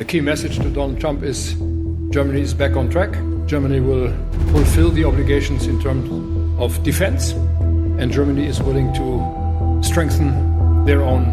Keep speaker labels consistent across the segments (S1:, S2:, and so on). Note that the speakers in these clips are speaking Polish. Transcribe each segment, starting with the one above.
S1: The key message to Donald Trump is Germany is back on track. Germany will fulfill the obligations in terms of defense, and Germany is willing to strengthen their own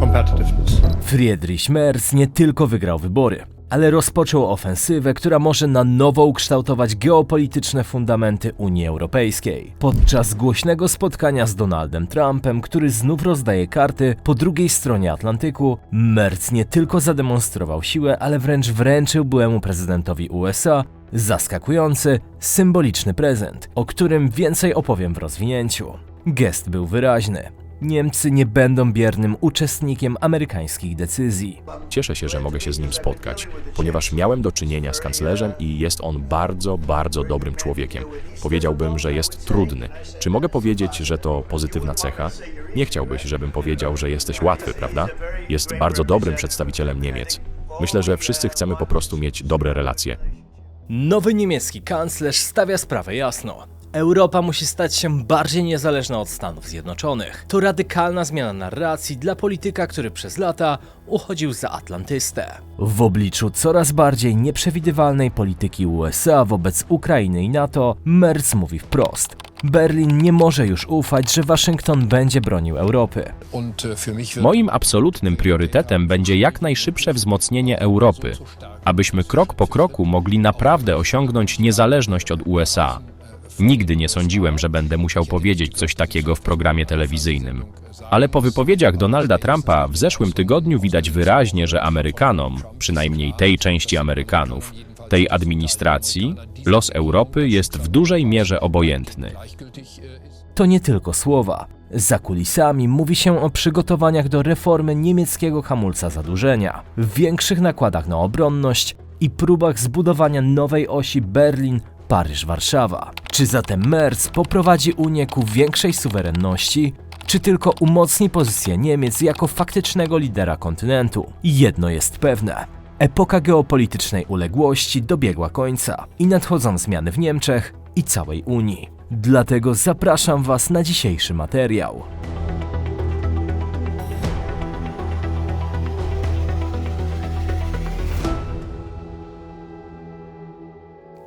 S1: competitiveness.
S2: Friedrich Merz nie tylko wygrał wybory, ale rozpoczął ofensywę, która może na nowo ukształtować geopolityczne fundamenty Unii Europejskiej. Podczas głośnego spotkania z Donaldem Trumpem, który znów rozdaje karty po drugiej stronie Atlantyku, Merz nie tylko zademonstrował siłę, ale wręcz wręczył byłemu prezydentowi USA zaskakujący, symboliczny prezent, o którym więcej opowiem w rozwinięciu. Gest był wyraźny. Niemcy nie będą biernym uczestnikiem amerykańskich decyzji.
S3: Cieszę się, że mogę się z nim spotkać, ponieważ miałem do czynienia z kanclerzem i jest on bardzo, bardzo dobrym człowiekiem. Powiedziałbym, że jest trudny. Czy mogę powiedzieć, że to pozytywna cecha? Nie chciałbyś, żebym powiedział, że jesteś łatwy, prawda? Jest bardzo dobrym przedstawicielem Niemiec. Myślę, że wszyscy chcemy po prostu mieć dobre relacje.
S2: Nowy niemiecki kanclerz stawia sprawę jasno. Europa musi stać się bardziej niezależna od Stanów Zjednoczonych. To radykalna zmiana narracji dla polityka, który przez lata uchodził za atlantystę. W obliczu coraz bardziej nieprzewidywalnej polityki USA wobec Ukrainy i NATO, Merz mówi wprost. Berlin nie może już ufać, że Waszyngton będzie bronił Europy.
S4: Wird
S3: Moim absolutnym priorytetem będzie jak najszybsze wzmocnienie Europy, abyśmy krok po kroku mogli naprawdę osiągnąć niezależność od USA. Nigdy nie sądziłem, że będę musiał powiedzieć coś takiego w programie telewizyjnym. Ale po wypowiedziach Donalda Trumpa w zeszłym tygodniu widać wyraźnie, że Amerykanom, przynajmniej tej części Amerykanów, tej administracji, los Europy jest w dużej mierze obojętny.
S2: To nie tylko słowa. Za kulisami mówi się o przygotowaniach do reformy niemieckiego hamulca zadłużenia, większych nakładach na obronność i próbach zbudowania nowej osi Berlin, Paryż, Warszawa. Czy zatem Merz poprowadzi Unię ku większej suwerenności? Czy tylko umocni pozycję Niemiec jako faktycznego lidera kontynentu? Jedno jest pewne. Epoka geopolitycznej uległości dobiegła końca i nadchodzą zmiany w Niemczech i całej Unii. Dlatego zapraszam Was na dzisiejszy materiał.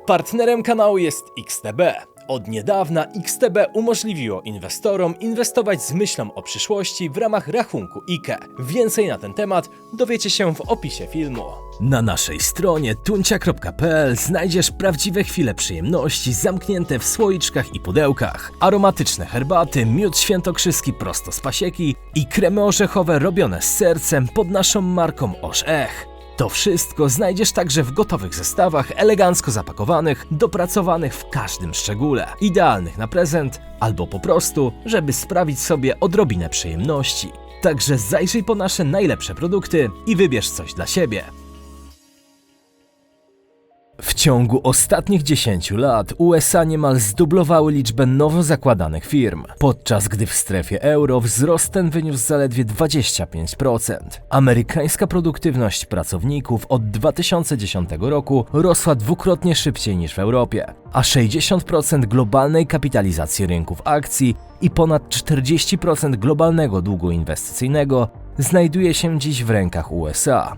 S2: Partnerem kanału jest XTB. Od niedawna XTB umożliwiło inwestorom inwestować z myślą o przyszłości w ramach rachunku IKE. Więcej na ten temat dowiecie się w opisie filmu. Na naszej stronie tuncia.pl znajdziesz prawdziwe chwile przyjemności zamknięte w słoiczkach i pudełkach, aromatyczne herbaty, miód świętokrzyski prosto z pasieki i kremy orzechowe robione z sercem pod naszą marką Orzech. To wszystko znajdziesz także w gotowych zestawach, elegancko zapakowanych, dopracowanych w każdym szczególe, idealnych na prezent albo po prostu, żeby sprawić sobie odrobinę przyjemności. Także zajrzyj po nasze najlepsze produkty i wybierz coś dla siebie. Ciągu ostatnich 10 lat USA niemal zdublowały liczbę nowo zakładanych firm, podczas gdy w strefie euro wzrost ten wyniósł zaledwie 25%. Amerykańska produktywność pracowników od 2010 roku rosła dwukrotnie szybciej niż w Europie, a 60% globalnej kapitalizacji rynków akcji i ponad 40% globalnego długu inwestycyjnego znajduje się dziś w rękach USA.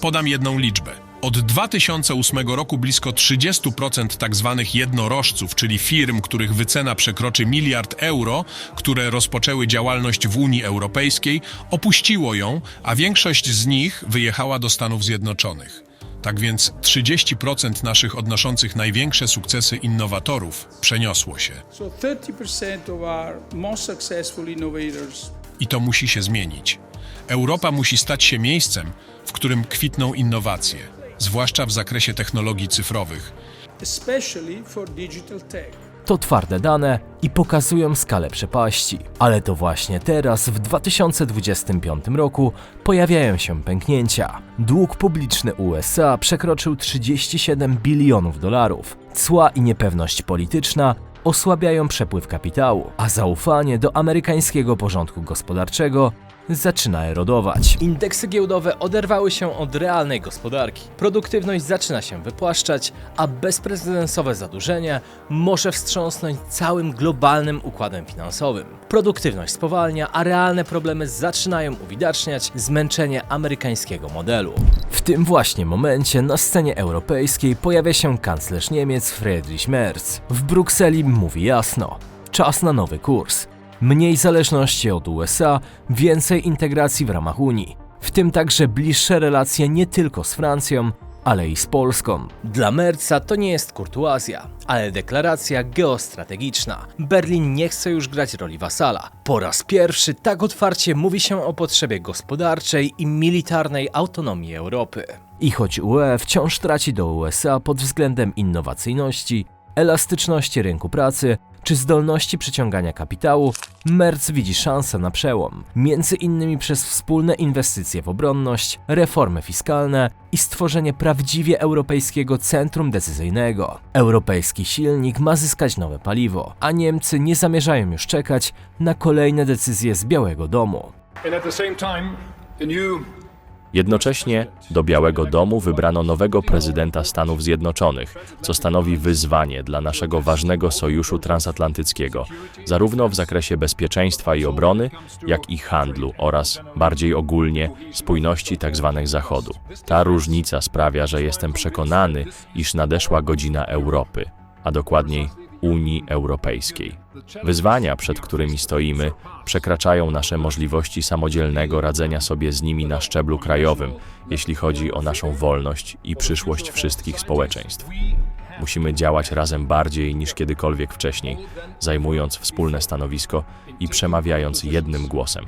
S5: Podam jedną liczbę. Od 2008 roku blisko 30% tzw. jednorożców, czyli firm, których wycena przekroczy miliard euro, które rozpoczęły działalność w Unii Europejskiej, opuściło ją, a większość z nich wyjechała do Stanów Zjednoczonych. Tak więc 30% naszych odnoszących największe sukcesy innowatorów przeniosło się.
S6: So 30% of our most successful innovators
S5: I to musi się zmienić. Europa musi stać się miejscem, w którym kwitną innowacje, zwłaszcza w zakresie technologii cyfrowych.
S2: To twarde dane i pokazują skalę przepaści. Ale to właśnie teraz, w 2025 roku, pojawiają się pęknięcia. Dług publiczny USA przekroczył 37 bilionów dolarów. Cła i niepewność polityczna osłabiają przepływ kapitału, a zaufanie do amerykańskiego porządku gospodarczego zaczyna erodować. Indeksy giełdowe oderwały się od realnej gospodarki. Produktywność zaczyna się wypłaszczać, a bezprecedensowe zadłużenie może wstrząsnąć całym globalnym układem finansowym. Produktywność spowalnia, a realne problemy zaczynają uwidaczniać zmęczenie amerykańskiego modelu. W tym właśnie momencie na scenie europejskiej pojawia się kanclerz Niemiec Friedrich Merz. W Brukseli mówi jasno: czas na nowy kurs. Mniej zależności od USA, więcej integracji w ramach Unii, w tym także bliższe relacje nie tylko z Francją, ale i z Polską. Dla Merca to nie jest kurtuazja, ale deklaracja geostrategiczna. Berlin nie chce już grać roli wasala. Po raz pierwszy tak otwarcie mówi się o potrzebie gospodarczej i militarnej autonomii Europy. I choć UE wciąż traci do USA pod względem innowacyjności, elastyczności rynku pracy czy zdolności przyciągania kapitału, Merz widzi szansę na przełom, między innymi przez wspólne inwestycje w obronność, reformy fiskalne i stworzenie prawdziwie europejskiego centrum decyzyjnego. Europejski silnik ma zyskać nowe paliwo, a Niemcy nie zamierzają już czekać na kolejne decyzje z Białego Domu.
S1: And at the same time, a new
S3: Jednocześnie do Białego Domu wybrano nowego prezydenta Stanów Zjednoczonych, co stanowi wyzwanie dla naszego ważnego sojuszu transatlantyckiego, zarówno w zakresie bezpieczeństwa i obrony, jak i handlu oraz, bardziej ogólnie, spójności tzw. Zachodu. Ta różnica sprawia, że jestem przekonany, iż nadeszła godzina Europy, a dokładniej Unii Europejskiej. Wyzwania, przed którymi stoimy, przekraczają nasze możliwości samodzielnego radzenia sobie z nimi na szczeblu krajowym, jeśli chodzi o naszą wolność i przyszłość wszystkich społeczeństw. Musimy działać razem bardziej niż kiedykolwiek wcześniej, zajmując wspólne stanowisko i przemawiając jednym głosem.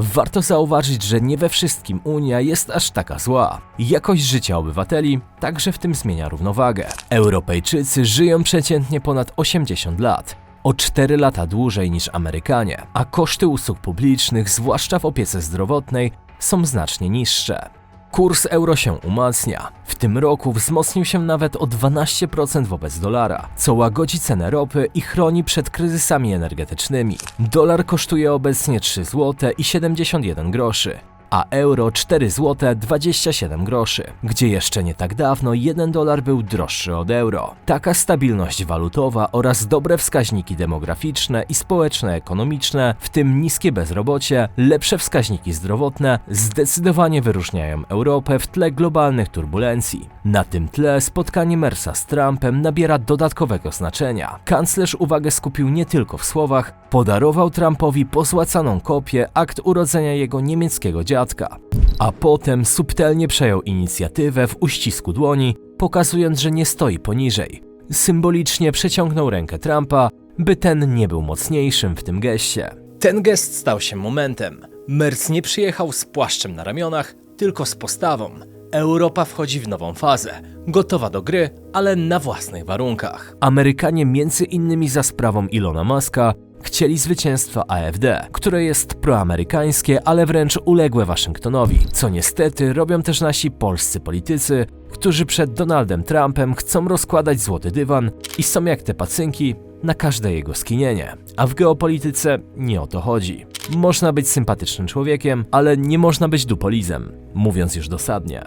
S2: Warto zauważyć, że nie we wszystkim Unia jest aż taka zła. Jakość życia obywateli także w tym zmienia równowagę. Europejczycy żyją przeciętnie ponad 80 lat. O 4 lata dłużej niż Amerykanie, a koszty usług publicznych, zwłaszcza w opiece zdrowotnej, są znacznie niższe. Kurs euro się umacnia. W tym roku wzmocnił się nawet o 12% wobec dolara, co łagodzi cenę ropy i chroni przed kryzysami energetycznymi. Dolar kosztuje obecnie 3 zł i 71 groszy, a euro 4 zł 27 groszy, gdzie jeszcze nie tak dawno 1 dolar był droższy od euro. Taka stabilność walutowa oraz dobre wskaźniki demograficzne i społeczno-ekonomiczne, w tym niskie bezrobocie, lepsze wskaźniki zdrowotne, zdecydowanie wyróżniają Europę w tle globalnych turbulencji. Na tym tle spotkanie Mersa z Trumpem nabiera dodatkowego znaczenia. Kanclerz uwagę skupił nie tylko w słowach, podarował Trumpowi pozłacaną kopię akt urodzenia jego niemieckiego dziadka, a potem subtelnie przejął inicjatywę w uścisku dłoni, pokazując, że nie stoi poniżej. Symbolicznie przeciągnął rękę Trumpa, by ten nie był mocniejszym w tym geście. Ten gest stał się momentem. Merz nie przyjechał z płaszczem na ramionach, tylko z postawą. Europa wchodzi w nową fazę, gotowa do gry, ale na własnych warunkach. Amerykanie między innymi za sprawą Ilona Muska chcieli zwycięstwa AfD, które jest proamerykańskie, ale wręcz uległe Waszyngtonowi, co niestety robią też nasi polscy politycy, którzy przed Donaldem Trumpem chcą rozkładać złoty dywan i są jak te pacynki na każde jego skinienie. A w geopolityce nie o to chodzi. Można być sympatycznym człowiekiem, ale nie można być dupolizem, mówiąc już dosadnie.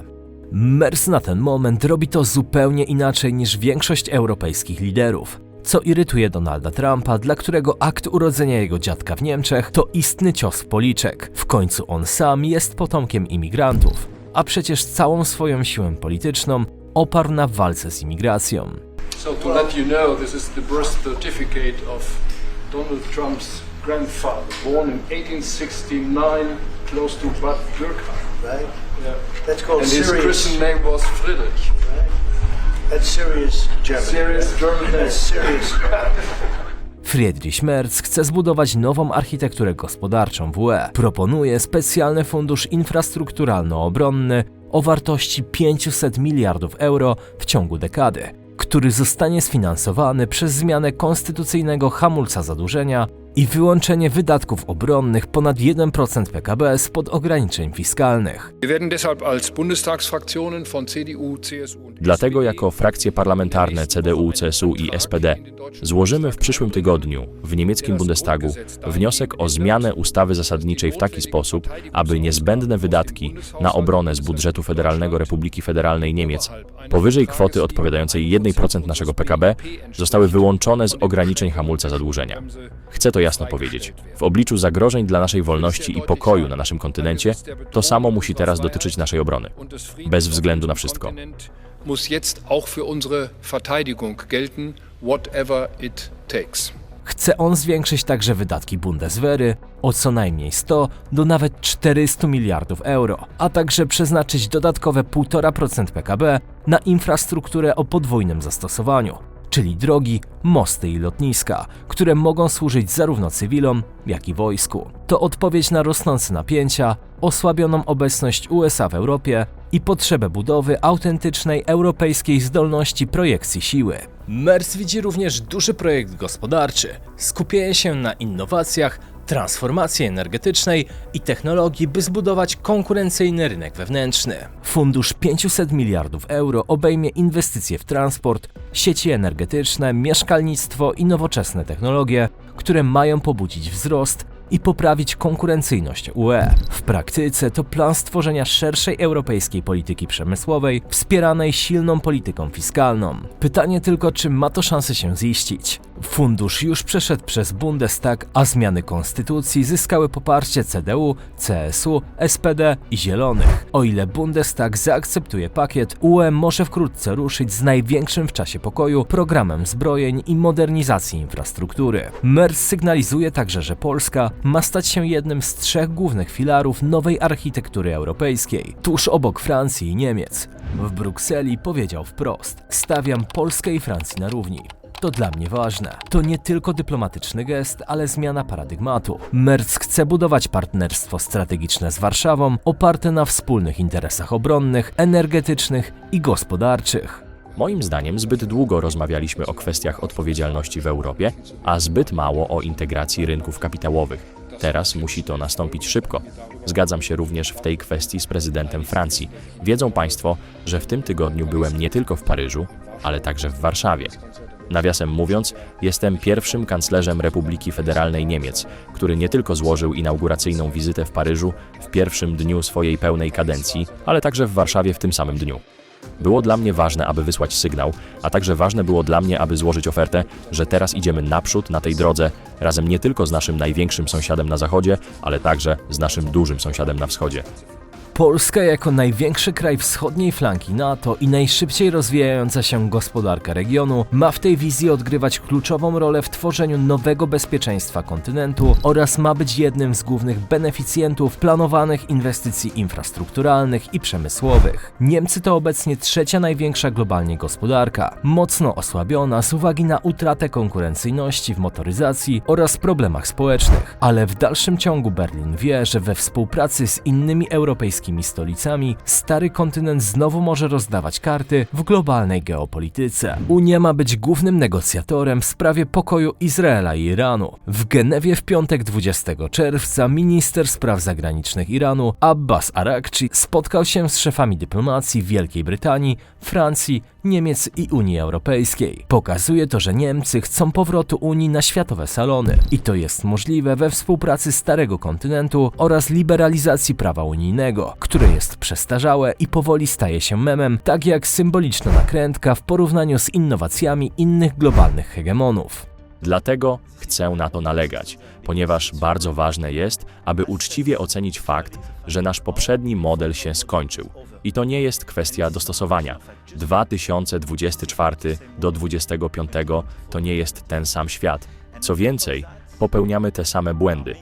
S2: Mers na ten moment robi to zupełnie inaczej niż większość europejskich liderów. Co irytuje Donalda Trumpa, dla którego akt urodzenia jego dziadka w Niemczech to istny cios w policzek. W końcu on sam jest potomkiem imigrantów, a przecież całą swoją siłę polityczną oparł na walce z imigracją.
S1: So to let you know, this is the birth certificate of Donald Trump's grandfather, born in 1869, close to Bad Dürkheim.
S7: right?
S1: Yeah.
S7: That's called
S1: And his. Christian name was Friedrich.
S7: German.
S2: Friedrich Merz chce zbudować nową architekturę gospodarczą w UE. Proponuje specjalny fundusz infrastrukturalno-obronny o wartości 500 miliardów euro w ciągu dekady, który zostanie sfinansowany przez zmianę konstytucyjnego hamulca zadłużenia i wyłączenie wydatków obronnych ponad 1% PKB spod ograniczeń fiskalnych.
S3: Dlatego jako frakcje parlamentarne CDU, CSU i SPD złożymy w przyszłym tygodniu w niemieckim Bundestagu wniosek o zmianę ustawy zasadniczej w taki sposób, aby niezbędne wydatki na obronę z budżetu federalnego Republiki Federalnej Niemiec powyżej kwoty odpowiadającej 1% naszego PKB zostały wyłączone z ograniczeń hamulca zadłużenia. Chcę to jasno powiedzieć. W obliczu zagrożeń dla naszej wolności i pokoju na naszym kontynencie, to samo musi teraz dotyczyć naszej obrony. Bez względu na wszystko.
S1: Muss jetzt auch für unsere Verteidigung gelten, whatever it takes.
S2: Chce on zwiększyć także wydatki Bundeswehry o co najmniej 100 do nawet 400 miliardów euro, a także przeznaczyć dodatkowe 1,5% PKB na infrastrukturę o podwójnym zastosowaniu, czyli drogi, mosty i lotniska, które mogą służyć zarówno cywilom, jak i wojsku. To odpowiedź na rosnące napięcia, osłabioną obecność USA w Europie i potrzebę budowy autentycznej europejskiej zdolności projekcji siły. MERS widzi również duży projekt gospodarczy, skupienie się na innowacjach, transformacji energetycznej i technologii, by zbudować konkurencyjny rynek wewnętrzny. Fundusz 500 miliardów euro obejmie inwestycje w transport, sieci energetyczne, mieszkalnictwo i nowoczesne technologie, które mają pobudzić wzrost i poprawić konkurencyjność UE. W praktyce to plan stworzenia szerszej europejskiej polityki przemysłowej, wspieranej silną polityką fiskalną. Pytanie tylko, czy ma to szansę się ziścić. Fundusz już przeszedł przez Bundestag, a zmiany konstytucji zyskały poparcie CDU, CSU, SPD i Zielonych. O ile Bundestag zaakceptuje pakiet, UE może wkrótce ruszyć z największym w czasie pokoju programem zbrojeń i modernizacji infrastruktury. MERS sygnalizuje także, że Polska ma stać się jednym z trzech głównych filarów nowej architektury europejskiej, tuż obok Francji i Niemiec. W Brukseli powiedział wprost: Stawiam Polskę i Francję na równi. To dla mnie ważne. To nie tylko dyplomatyczny gest, ale zmiana paradygmatu. Merz chce budować partnerstwo strategiczne z Warszawą, oparte na wspólnych interesach obronnych, energetycznych i gospodarczych.
S3: Moim zdaniem zbyt długo rozmawialiśmy o kwestiach odpowiedzialności w Europie, a zbyt mało o integracji rynków kapitałowych. Teraz musi to nastąpić szybko. Zgadzam się również w tej kwestii z prezydentem Francji. Wiedzą Państwo, że w tym tygodniu byłem nie tylko w Paryżu, ale także w Warszawie. Nawiasem mówiąc, jestem pierwszym kanclerzem Republiki Federalnej Niemiec, który nie tylko złożył inauguracyjną wizytę w Paryżu w pierwszym dniu swojej pełnej kadencji, ale także w Warszawie w tym samym dniu. Było dla mnie ważne, aby wysłać sygnał, a także ważne było dla mnie, aby złożyć ofertę, że teraz idziemy naprzód na tej drodze, razem nie tylko z naszym największym sąsiadem na zachodzie, ale także z naszym dużym sąsiadem na wschodzie.
S2: Polska jako największy kraj wschodniej flanki NATO i najszybciej rozwijająca się gospodarka regionu ma w tej wizji odgrywać kluczową rolę w tworzeniu nowego bezpieczeństwa kontynentu oraz ma być jednym z głównych beneficjentów planowanych inwestycji infrastrukturalnych i przemysłowych. Niemcy to obecnie trzecia największa globalnie gospodarka, mocno osłabiona z uwagi na utratę konkurencyjności w motoryzacji oraz problemach społecznych, ale w dalszym ciągu Berlin wie, że we współpracy z innymi europejskimi stolicami, stary kontynent znowu może rozdawać karty w globalnej geopolityce. Unia ma być głównym negocjatorem w sprawie pokoju Izraela i Iranu. W Genewie w piątek 20 czerwca minister spraw zagranicznych Iranu Abbas Arakci spotkał się z szefami dyplomacji Wielkiej Brytanii, Francji, Niemiec i Unii Europejskiej. Pokazuje to, że Niemcy chcą powrotu Unii na światowe salony i to jest możliwe we współpracy Starego Kontynentu oraz liberalizacji prawa unijnego, które jest przestarzałe i powoli staje się memem, tak jak symboliczna nakrętka w porównaniu z innowacjami innych globalnych hegemonów.
S3: Dlatego chcę na to nalegać, ponieważ bardzo ważne jest, aby uczciwie ocenić fakt, że nasz poprzedni model się skończył. I to nie jest kwestia dostosowania. 2024 do 2025 to nie jest ten sam świat. Co więcej, popełniamy te same błędy.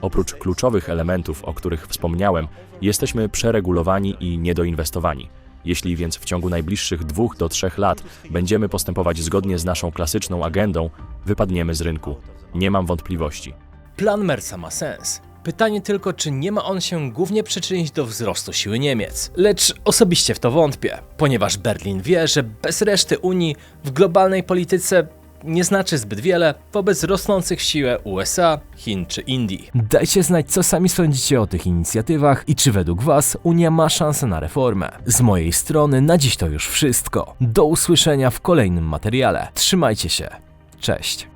S3: Oprócz kluczowych elementów, o których wspomniałem, jesteśmy przeregulowani i niedoinwestowani. Jeśli więc w ciągu najbliższych dwóch do trzech lat będziemy postępować zgodnie z naszą klasyczną agendą, wypadniemy z rynku. Nie mam wątpliwości.
S2: Plan Mersa ma sens. Pytanie tylko, czy nie ma on się głównie przyczynić do wzrostu siły Niemiec. Lecz osobiście w to wątpię, ponieważ Berlin wie, że bez reszty Unii w globalnej polityce nie znaczy zbyt wiele wobec rosnących siłę USA, Chin czy Indii. Dajcie znać, co sami sądzicie o tych inicjatywach i czy według Was Unia ma szansę na reformę. Z mojej strony na dziś to już wszystko. Do usłyszenia w kolejnym materiale. Trzymajcie się. Cześć.